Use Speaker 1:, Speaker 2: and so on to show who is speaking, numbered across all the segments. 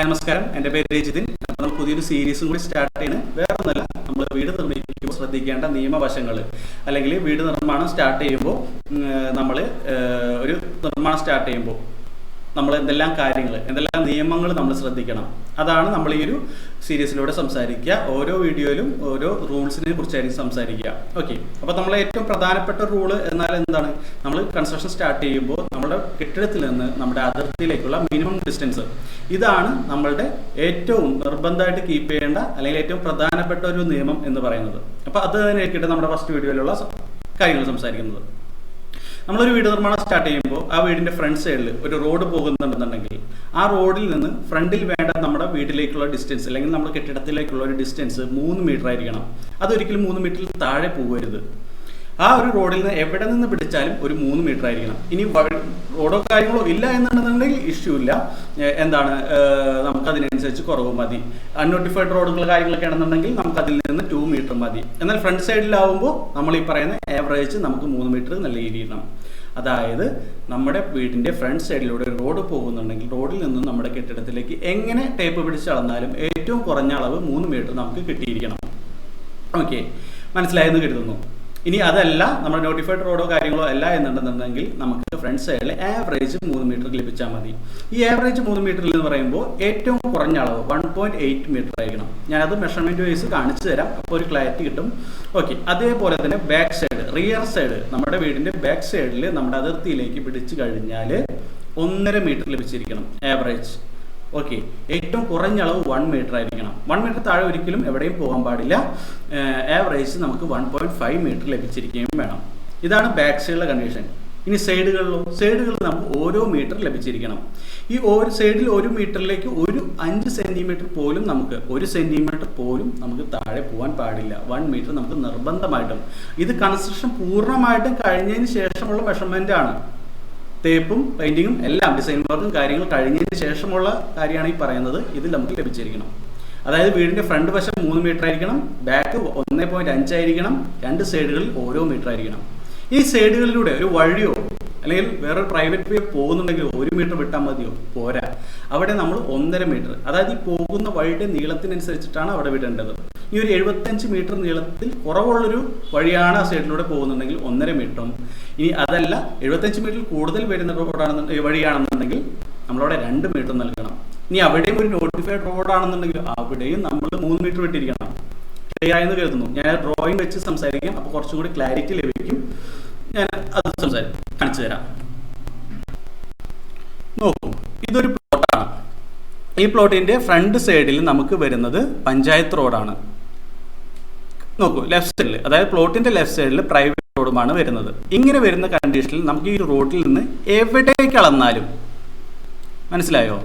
Speaker 1: നമസ്കാരം. എന്റെ പേര് രജിതിൻ. അപ്പോൾ നമ്മൾ പുതിയൊരു സീരീസും കൂടി സ്റ്റാർട്ട് ചെയ്യുന്നത് വേറെ ഒന്നല്ല നമ്മൾ വീട് നിർമ്മിക്കുമ്പോൾ ശ്രദ്ധിക്കേണ്ട നിയമവശങ്ങൾ അല്ലെങ്കിൽ വീട് നിർമ്മാണം സ്റ്റാർട്ട് ചെയ്യുമ്പോൾ നമ്മൾ ഒരു നിർമ്മാണം സ്റ്റാർട്ട് ചെയ്യുമ്പോൾ നമ്മൾ എന്തെല്ലാം കാര്യങ്ങൾ എന്തെല്ലാം നിയമങ്ങൾ നമ്മൾ ശ്രദ്ധിക്കണം. അതാണ് നമ്മൾ ഈ ഒരു സീരീസിലൂടെ സംസാരിക്കുക. ഓരോ വീഡിയോയിലും ഓരോ റൂൾസിനെ കുറിച്ചായിരിക്കും സംസാരിക്കുക. ഓക്കെ. അപ്പോൾ നമ്മൾ ഏറ്റവും പ്രധാനപ്പെട്ട റൂൾ എന്നാൽ എന്താണ്? നമ്മൾ കൺസ്ട്രക്ഷൻ സ്റ്റാർട്ട് ചെയ്യുമ്പോൾ നമ്മുടെ കെട്ടിടത്തിൽ നിന്ന് നമ്മുടെ അതിർത്തിയിലേക്കുള്ള മിനിമം ഡിസ്റ്റൻസ് ഇതാണ് നമ്മളുടെ ഏറ്റവും നിർബന്ധമായിട്ട് കീപ്പ് ചെയ്യേണ്ട അല്ലെങ്കിൽ ഏറ്റവും പ്രധാനപ്പെട്ട ഒരു നിയമം എന്ന് പറയുന്നത്. അപ്പോൾ അത് തന്നെയായിരിക്കട്ടെ നമ്മുടെ ഫസ്റ്റ് വീഡിയോയിലുള്ള കാര്യങ്ങൾ സംസാരിക്കുന്നത്. നമ്മളൊരു വീട് നിർമ്മാണം സ്റ്റാർട്ട് ചെയ്യുമ്പോൾ ആ വീടിന്റെ ഫ്രണ്ട് സൈഡിൽ ഒരു റോഡ് പോകുന്നുണ്ടെന്നുണ്ടെങ്കിൽ ആ റോഡിൽ നിന്ന് ഫ്രണ്ടിൽ വേണ്ട നമ്മുടെ വീട്ടിലേക്കുള്ള ഡിസ്റ്റൻസ് അല്ലെങ്കിൽ നമ്മുടെ കെട്ടിടത്തിലേക്കുള്ള ഒരു ഡിസ്റ്റൻസ് മൂന്ന് മീറ്റർ ആയിരിക്കണം. അതൊരിക്കലും മൂന്ന് മീറ്ററിൽ താഴെ പോകരുത്. ആ ഒരു റോഡിൽ നിന്ന് എവിടെ നിന്ന് പിടിച്ചാലും ഒരു മൂന്ന് മീറ്റർ ആയിരിക്കണം. ഇനി റോഡോ കാര്യങ്ങളോ ഇല്ല എന്നുണ്ടെന്നുണ്ടെങ്കിൽ ഇഷ്യൂ ഇല്ല. എന്താണ് നമുക്ക് അതിനനുസരിച്ച് കുറവ് മതി. അൺനോട്ടിഫൈഡ് റോഡുകൾ കാര്യങ്ങളൊക്കെ ആണെന്നുണ്ടെങ്കിൽ നമുക്ക് അതിൽ നിന്ന് ടു മീറ്റർ മതി. എന്നാൽ ഫ്രണ്ട് സൈഡിലാവുമ്പോൾ നമ്മൾ ഈ പറയുന്ന ആവറേജ് നമുക്ക് മൂന്ന് മീറ്റർ നല്ല നൽകിയിരിക്കണം അതായത് നമ്മുടെ വീടിന്റെ ഫ്രണ്ട് സൈഡിലൂടെ റോഡ് പോകുന്നുണ്ടെങ്കിൽ റോഡിൽ നിന്നും നമ്മുടെ കെട്ടിടത്തിലേക്ക് എങ്ങനെ ടേപ്പ് പിടിച്ച് അളന്നാലും ഏറ്റവും കുറഞ്ഞ അളവ് മൂന്ന് മീറ്റർ നമുക്ക് കിട്ടിയിരിക്കണം. ഓക്കെ മനസ്സിലായെന്ന് കരുതുന്നു. ഇനി അതല്ല നമ്മൾ നോട്ടിഫൈഡ് റോഡോ കാര്യങ്ങളോ അല്ല എന്നുണ്ടെന്നുണ്ടെങ്കിൽ നമുക്ക് ഫ്രണ്ട് സൈഡിൽ ആവറേജ് മൂന്ന് മീറ്റർ ലഭിച്ചാൽ മതി. ഈ ആവറേജ് മൂന്ന് മീറ്ററിൽ എന്ന് പറയുമ്പോൾ ഏറ്റവും കുറഞ്ഞ അളവ് വൺ പോയിന്റ് എയ്റ്റ് മീറ്റർ ആയിരിക്കണം. ഞാനത് മെഷർമെന്റ് വൈസ് കാണിച്ചു തരാം. അപ്പോൾ ഒരു ക്ലാരിറ്റി കിട്ടും. ഓക്കെ അതേപോലെ തന്നെ ബാക്ക് സൈഡ് റിയർ സൈഡ് നമ്മുടെ വീടിന്റെ ബാക്ക് സൈഡിൽ നമ്മുടെ അതിർത്തിയിലേക്ക് പിടിച്ചു കഴിഞ്ഞാൽ ഒന്നര മീറ്റർ ലഭിച്ചിരിക്കണം ആവറേജ് ഓക്കെ ഏറ്റവും കുറഞ്ഞ അളവ് വൺ മീറ്റർ ആയിരിക്കണം. വൺ മീറ്റർ താഴെ ഒരിക്കലും എവിടെയും പോകാൻ പാടില്ല. ആവറേജ് നമുക്ക് വൺ പോയിന്റ് ഫൈവ് മീറ്റർ ലഭിച്ചിരിക്കുകയും വേണം. ഇതാണ് ബാക്ക് സൈഡിലെ കണ്ടീഷൻ ഇനി സൈഡുകളിലോ സൈഡുകളിൽ നമുക്ക് ഓരോ മീറ്റർ ലഭിച്ചിരിക്കണം. ഈ ഒരു സൈഡിൽ ഒരു മീറ്ററിലേക്ക് ഒരു അഞ്ച് സെന്റിമീറ്റർ പോലും നമുക്ക് ഒരു സെന്റിമീറ്റർ പോലും നമുക്ക് താഴെ പോകാൻ പാടില്ല. വൺ മീറ്റർ നമുക്ക് നിർബന്ധമായിട്ടും. ഇത് കൺസ്ട്രക്ഷൻ പൂർണമായിട്ടും കഴിഞ്ഞതിന് ശേഷമുള്ള മെഷർമെന്റ് ആണ്. തേപ്പും പെയിന്റിങ്ങും എല്ലാം ഡിസൈൻ വർക്കും കാര്യങ്ങൾ കഴിഞ്ഞതിന് ശേഷമുള്ള കാര്യമാണ് ഈ പറയുന്നത്. ഇതിൽ നമുക്ക് ലഭിച്ചിരിക്കണം. അതായത് വീടിന്റെ ഫ്രണ്ട് വശം മൂന്ന് മീറ്റർ ആയിരിക്കണം ബാക്ക് ഒന്നേ പോയിന്റ് അഞ്ചായിരിക്കണം രണ്ട് സൈഡുകളിൽ ഓരോ മീറ്റർ ആയിരിക്കണം. ഈ സൈഡുകളിലൂടെ ഒരു വഴിയോ അല്ലെങ്കിൽ വേറെ പ്രൈവറ്റ് വേ പോകുന്നുണ്ടെങ്കിൽ ഒരു മീറ്റർ വിട്ടാൽ മതിയോ? പോരാ. അവിടെ നമ്മൾ ഒന്നര മീറ്റർ അതായത് ഈ പോകുന്ന വഴിയുടെ നീളത്തിനനുസരിച്ചിട്ടാണ് അവിടെ വിടേണ്ടത്. ഈ ഒരു എഴുപത്തഞ്ച് മീറ്റർ നീളത്തിൽ കുറവുള്ളൊരു വഴിയാണ് ആ സൈഡിലൂടെ പോകുന്നുണ്ടെങ്കിൽ ഒന്നര മീറ്ററും ഇനി അതല്ല എഴുപത്തഞ്ച് മീറ്ററിൽ കൂടുതൽ വരുന്ന റോഡാണെന്ന് വഴിയാണെന്നുണ്ടെങ്കിൽ നമ്മളവിടെ രണ്ട് മീറ്റർ നൽകണം. ഇനി അവിടെയും ഒരു നോട്ടിഫൈഡ് റോഡാണെന്നുണ്ടെങ്കിൽ അവിടെയും നമ്മൾ മൂന്ന് മീറ്റർ വിട്ടിരിക്കണം ക്ലിയർ ആയെന്ന് കരുതുന്നു. ഞാൻ ഡ്രോയിങ് വെച്ച് സംസാരിക്കാം. അപ്പോൾ കുറച്ചും കൂടി ക്ലാരിറ്റി ലഭിക്കും. ഞാൻ അത് സംസാരിക്കും കാണിച്ചു തരാം. നോക്കൂ ഇതൊരു പ്ലോട്ടാണ് ഈ പ്ലോട്ടിന്റെ ഫ്രണ്ട് സൈഡിൽ നമുക്ക് വരുന്നത് പഞ്ചായത്ത് റോഡാണ് നോക്കൂ ലെഫ്റ്റ് സൈഡിൽ അതായത് പ്ലോട്ടിന്റെ ലെഫ്റ്റ് സൈഡിൽ പ്രൈവറ്റ് റോഡുമാണ് വരുന്നത്. ഇങ്ങനെ വരുന്ന കണ്ടീഷനിൽ നമുക്ക് ഈ റോഡിൽ നിന്ന് എവിടേക്ക് അളന്നാലും മനസ്സിലായോ?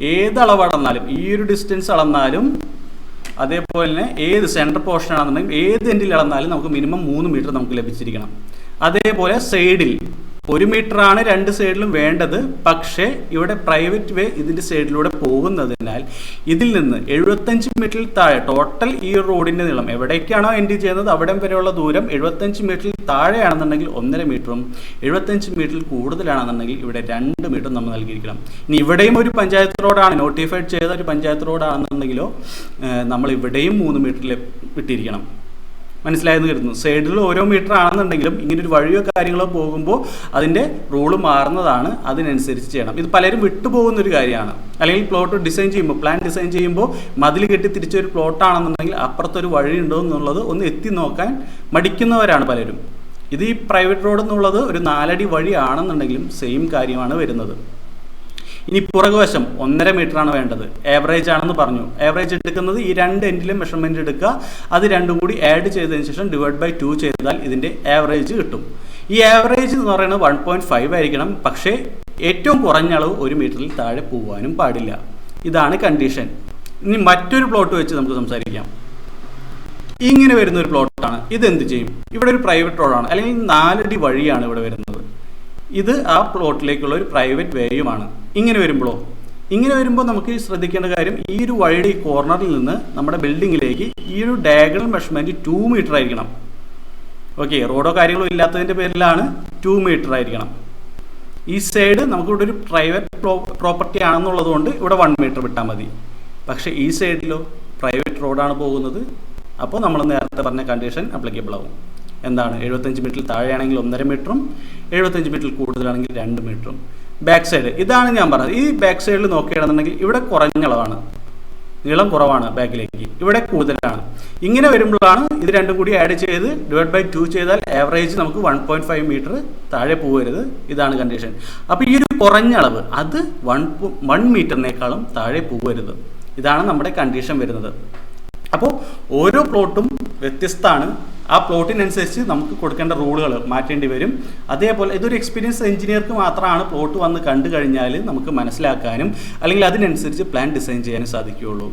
Speaker 1: ഏത് അളവ് അളന്നാലും ഈ ഒരു ഡിസ്റ്റൻസ് അളന്നാലും അതേപോലെ തന്നെ ഏത് സെൻട്രൽ പോർഷൻ ആണെന്നുണ്ടെങ്കിൽ ഏത് എൻഡിൽ അളന്നാലും നമുക്ക് മിനിമം മൂന്ന് മീറ്റർ നമുക്ക് ലഭിച്ചിരിക്കണം. അതേപോലെ സൈഡിൽ ഒരു ആണ് രണ്ട് സൈഡിലും വേണ്ടത്. പക്ഷേ ഇവിടെ പ്രൈവറ്റ് വേ ഇതിന്റെ സൈഡിലൂടെ പോകുന്നതിനാൽ ഇതിൽ നിന്ന് എഴുപത്തഞ്ച് മീറ്ററിൽ താഴെ ടോട്ടൽ ഈ റോഡിന്റെ നീളം എവിടേക്കാണോ എൻഡ് ചെയ്യുന്നത് അവിടെ വരെയുള്ള ദൂരം എഴുപത്തഞ്ച് മീറ്ററിൽ താഴെയാണെന്നുണ്ടെങ്കിൽ ഒന്നര മീറ്ററും എഴുപത്തഞ്ച് മീറ്ററിൽ കൂടുതലാണെന്നുണ്ടെങ്കിൽ ഇവിടെ രണ്ട് മീറ്ററും നമ്മൾ നൽകിയിരിക്കണം. ഇനി ഇവിടെയും ഒരു പഞ്ചായത്ത് റോഡാണ് നോട്ടിഫൈഡ് ചെയ്ത ഒരു പഞ്ചായത്ത് റോഡാണെന്നുണ്ടെങ്കിലോ നമ്മൾ ഇവിടെയും മൂന്ന് മീറ്ററിൽ വിട്ടിരിക്കണം മനസ്സിലായെന്ന് കരുതുന്നു. സൈഡിൽ ഓരോ മീറ്റർ ആണെന്നുണ്ടെങ്കിലും ഇങ്ങനെ ഒരു വഴിയോ കാര്യങ്ങളോ പോകുമ്പോൾ അതിന്റെ റൂൾ മാറുന്നതാണ് അതിനനുസരിച്ച് ചെയ്യണം. ഇത് പലരും വിട്ടുപോകുന്ന ഒരു കാര്യമാണ്. അല്ലെങ്കിൽ പ്ലോട്ട് ഡിസൈൻ ചെയ്യുമ്പോൾ പ്ലാൻ ഡിസൈൻ ചെയ്യുമ്പോൾ മതിൽ കെട്ടി തിരിച്ചൊരു പ്ലോട്ടാണെന്നുണ്ടെങ്കിൽ അപ്പുറത്തൊരു വഴി ഉണ്ടോ എന്നുള്ളത് ഒന്ന് എത്തി നോക്കാൻ മടിക്കുന്നവരാണ് പലരും. ഇത് ഈ പ്രൈവറ്റ് റോഡ് എന്നുള്ളത് ഒരു നാലടി വഴിയാണെന്നുണ്ടെങ്കിലും സെയിം കാര്യമാണ് വരുന്നത്. ഇനി പുറകുവശം ഒന്നര ആണ് വേണ്ടത്. ആവറേജ് ആണെന്ന് പറഞ്ഞു. ആവറേജ് എടുക്കുന്നത് ഈ രണ്ട് എൻഡിലും മെഷർമെന്റ് എടുക്കുക. അത് രണ്ടും കൂടി ആഡ് ചെയ്തതിന് ശേഷം ഡിവൈഡ് ബൈ ടു ചെയ്താൽ ഇതിന്റെ ആവറേജ് കിട്ടും. ഈ ആവറേജ് എന്ന് പറയുന്നത് വൺ പോയിന്റ് ഫൈവ് ആയിരിക്കണം. പക്ഷേ ഏറ്റവും കുറഞ്ഞ അളവ് ഒരു മീറ്ററിൽ താഴെ പോകാനും പാടില്ല. ഇതാണ് കണ്ടീഷൻ ഇനി മറ്റൊരു പ്ലോട്ട് വെച്ച് നമുക്ക് സംസാരിക്കാം. ഇങ്ങനെ വരുന്ന ഒരു പ്ലോട്ടാണ് ഇത് എന്ത് ചെയ്യും? ഇവിടെ ഒരു പ്രൈവറ്റ് റോഡാണ് അല്ലെങ്കിൽ നാലടി വഴിയാണ് ഇവിടെ വരുന്നത്. ഇത് ആ പ്ലോട്ടിലേക്കുള്ള ഒരു പ്രൈവറ്റ് വേയുമാണ് ഇങ്ങനെ വരുമ്പോഴോ ഇങ്ങനെ വരുമ്പോൾ നമുക്ക് ശ്രദ്ധിക്കേണ്ട കാര്യം ഈ ഒരു വഴിയുടെ ഈ കോർണറിൽ നിന്ന് നമ്മുടെ ബിൽഡിങ്ങിലേക്ക് ഈ ഒരു ഡയഗണൽ മെഷർമെന്റ് ടു മീറ്റർ ആയിരിക്കണം. ഓക്കെ റോഡോ കാര്യങ്ങളോ ഇല്ലാത്തതിന്റെ പേരിലാണ് ടു മീറ്റർ ആയിരിക്കണം. ഈ സൈഡ് നമുക്കിവിടെ ഒരു പ്രൈവറ്റ് പ്രോപ്പർട്ടി ആണെന്നുള്ളത് കൊണ്ട് ഇവിടെ വൺ മീറ്റർ വിട്ടാൽ മതി. പക്ഷേ ഈ സൈഡിലോ പ്രൈവറ്റ് റോഡാണ് പോകുന്നത്. അപ്പോൾ നമ്മൾ നേരത്തെ പറഞ്ഞ കണ്ടീഷൻ അപ്ലിക്കബിൾ ആവും. എന്താണ്? എഴുപത്തഞ്ച് മീറ്ററിൽ താഴെയാണെങ്കിൽ ഒന്നര മീറ്ററും എഴുപത്തഞ്ച് മീറ്ററിൽ കൂടുതലാണെങ്കിൽ രണ്ട് മീറ്ററും ബാക്ക് സൈഡ് ഇതാണ് ഞാൻ പറഞ്ഞത്. ഈ ബാക്ക് സൈഡിൽ നോക്കുകയാണെന്നുണ്ടെങ്കിൽ ഇവിടെ കുറഞ്ഞ അളവാണ് നീളം കുറവാണ് ബാക്കിലേക്ക് ഇവിടെ കൂടുതലാണ്. ഇങ്ങനെ വരുമ്പോഴാണ് ഇത് രണ്ടും കൂടി ആഡ് ചെയ്ത് ഡിവൈഡ് ബൈ ടു ചെയ്താൽ ആവറേജ് നമുക്ക് വൺ പോയിന്റ് ഫൈവ് മീറ്റർ താഴെ പോകരുത്. ഇതാണ് കണ്ടീഷൻ അപ്പോൾ ഈ ഒരു കുറഞ്ഞ അളവ് അത് വൺ വൺ മീറ്ററിനേക്കാളും താഴെ പോകരുത്. ഇതാണ് നമ്മുടെ കണ്ടീഷൻ വരുന്നത്. അപ്പോൾ ഓരോ പ്ലോട്ടും വ്യത്യസ്തമാണ്. ആ പ്ലോട്ടിനനുസരിച്ച് നമുക്ക് കൊടുക്കേണ്ട റൂളുകൾ മാറ്റേണ്ടി വരും. അതേപോലെ ഇതൊരു എക്സ്പീരിയൻസ് എഞ്ചിനീയർക്ക് മാത്രമാണ് പ്ലോട്ട് വന്ന് കണ്ടു കഴിഞ്ഞാൽ നമുക്ക് മനസ്സിലാക്കാനും അല്ലെങ്കിൽ അതിനനുസരിച്ച് പ്ലാൻ ഡിസൈൻ ചെയ്യാനും സാധിക്കുകയുള്ളൂ.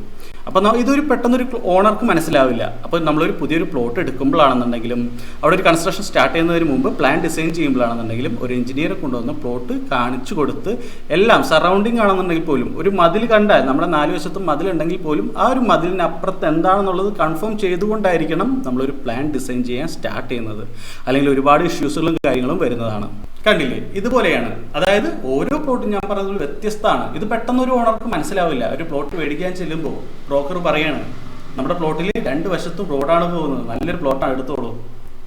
Speaker 1: അപ്പോൾ ഇതൊരു പെട്ടെന്നൊരു ഓണർക്ക് മനസ്സിലാവില്ല. അപ്പോൾ നമ്മളൊരു പുതിയൊരു പ്ലോട്ട് എടുക്കുമ്പോഴാണെന്നുണ്ടെങ്കിലും അവിടെ ഒരു കൺസ്ട്രക്ഷൻ സ്റ്റാർട്ട് ചെയ്യുന്നതിന് മുമ്പ് പ്ലാൻ ഡിസൈൻ ചെയ്യുമ്പോഴാണെന്നുണ്ടെങ്കിലും ഒരു എഞ്ചിനീയറെ കൊണ്ടുവന്ന് പ്ലോട്ട് കാണിച്ചു കൊടുത്ത് എല്ലാം സറൗണ്ടിങ് ആണെന്നുണ്ടെങ്കിൽ പോലും ഒരു മതിൽ കണ്ടാൽ നമ്മുടെ നാല് വശത്തും മതിലുണ്ടെങ്കിൽ പോലും ആ ഒരു മതിലിന് അപ്പുറത്ത് എന്താണെന്നുള്ളത് കൺഫേം ചെയ്തുകൊണ്ടായിരിക്കണം നമ്മളൊരു പ്ലാൻ ഡിസൈൻ ചെയ്യാൻ സ്റ്റാർട്ട് ചെയ്യുന്നത്. അല്ലെങ്കിൽ ഒരുപാട് ഇഷ്യൂസുകളും കാര്യങ്ങളും വരുന്നതാണ്. കണ്ടില്ലേ? ഇതുപോലെയാണ്. അതായത് ഓരോ പ്ലോട്ടും ഞാൻ പറഞ്ഞത് വ്യത്യസ്തമാണ്. ഇത് പെട്ടെന്ന് ഒരു ഓണർക്ക് മനസ്സിലാവില്ല. ഒരു പ്ലോട്ട് മേടിക്കാൻ ചെല്ലുമ്പോൾ ബ്രോക്കർ പറയാണ് നമ്മുടെ പ്ലോട്ടിൽ രണ്ട് വശത്തും റോഡാണ് പോകുന്നത്. നല്ലൊരു പ്ലോട്ടാണ് എടുത്തോളൂ.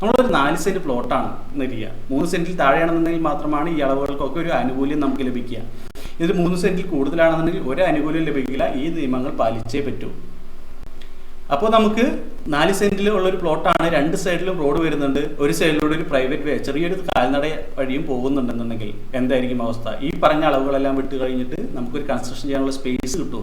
Speaker 1: നമ്മളൊരു നാല് സെന്റ് പ്ലോട്ടാണ് എന്നിരിക്കുക മൂന്ന് സെന്റിൽ താഴെയാണെന്നുണ്ടെങ്കിൽ മാത്രമാണ് ഈ അളവുകൾക്കൊക്കെ ഒരു ആനുകൂല്യം നമുക്ക് ലഭിക്കുക. ഇത് മൂന്ന് സെന്റിൽ കൂടുതലാണെന്നുണ്ടെങ്കിൽ ഒരു ആനുകൂല്യം ലഭിക്കില്ല. ഈ നിയമങ്ങൾ പാലിച്ചേ പറ്റൂ. അപ്പോൾ നമുക്ക് നാല് സെന്റിൽ ഉള്ള ഒരു പ്ലോട്ടാണ് രണ്ട് സൈഡിലും റോഡ് വരുന്നുണ്ട് ഒരു സൈഡിലൂടെ ഒരു പ്രൈവറ്റ് വേ ചെറിയൊരു കാൽനട വഴിയും പോകുന്നുണ്ടെന്നുണ്ടെങ്കിൽ എന്തായിരിക്കും അവസ്ഥ? ഈ പറഞ്ഞ അളവുകളെല്ലാം വിട്ട് കഴിഞ്ഞിട്ട് നമുക്കൊരു കൺസ്ട്രക്ഷൻ ചെയ്യാനുള്ള സ്പേസ് കിട്ടുമോ?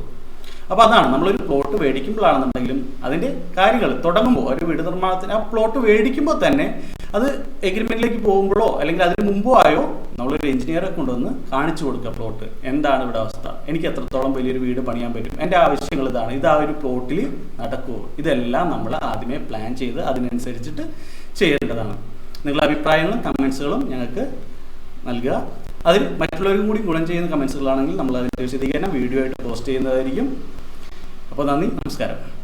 Speaker 1: അപ്പോൾ അതാണ് നമ്മളൊരു പ്ലോട്ട് മേടിക്കുമ്പോഴാണെന്നുണ്ടെങ്കിലും അതിന്റെ കാര്യങ്ങൾ തുടങ്ങുമ്പോൾ ഒരു വീട് നിർമ്മാണത്തിന് ആ പ്ലോട്ട് മേടിക്കുമ്പോൾ തന്നെ അത് എഗ്രിമെന്റിലേക്ക് പോകുമ്പോഴോ അല്ലെങ്കിൽ അതിന് മുമ്പോ ആയോ നമ്മളൊരു എഞ്ചിനീയറെ കൊണ്ടുവന്ന് കാണിച്ചു കൊടുക്കുക പ്ലോട്ട് എന്താണ് ഇവിടെ അവസ്ഥ? എനിക്ക് എത്രത്തോളം വലിയൊരു വീട് പണിയാൻ പറ്റും? എന്റെ ആവശ്യങ്ങൾ ഇതാണ്. ഇത് ആ ഒരു പ്ലോട്ടിൽ നടക്കുമോ ഇതെല്ലാം നമ്മൾ ആദ്യമേ പ്ലാൻ ചെയ്ത് അതിനനുസരിച്ചിട്ട് ചെയ്യേണ്ടതാണ്. നിങ്ങളുടെ അഭിപ്രായങ്ങളും കമൻസുകളും ഞങ്ങൾക്ക് നൽകുക. അതിൽ മറ്റുള്ളവർക്കും കൂടി ഗുണം ചെയ്യുന്ന കമൻസുകളാണെങ്കിൽ നമ്മൾ അതിന്റെ വിശദീകരണം വീഡിയോ ആയിട്ട് പോസ്റ്റ് ചെയ്യുന്നതായിരിക്കും. അപ്പോൾ നന്ദി നമസ്കാരം.